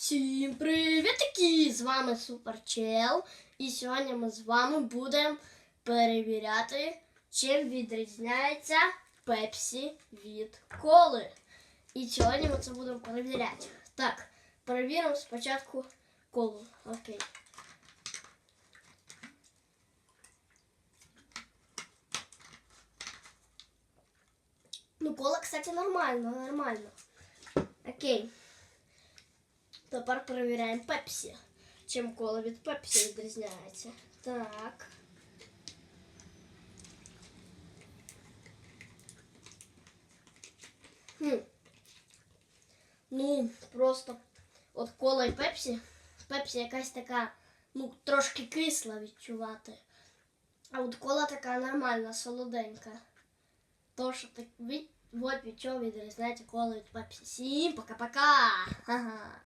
Всім привітки! З вами Суперчел. І сьогодні ми з вами будемо перевіряти, чим відрізняється Пепсі від коли. І сьогодні ми це будемо перевіряти. Так, перевіримо спочатку колу. Окей. Ну, кола, кстати, нормально, нормально. Окей. Тепер перевіряємо Пепсі. Чим кола від Пепсі відрізняється. Так. Хм. Ну, просто от кола і Пепсі. Пепсі якась така, ну, трошки кисла відчувати. А от кола така нормальна, солоденька. То, що так від... Вот від чого відрізняється кола від Пепсі. Всім пока-пока! Ха-ха.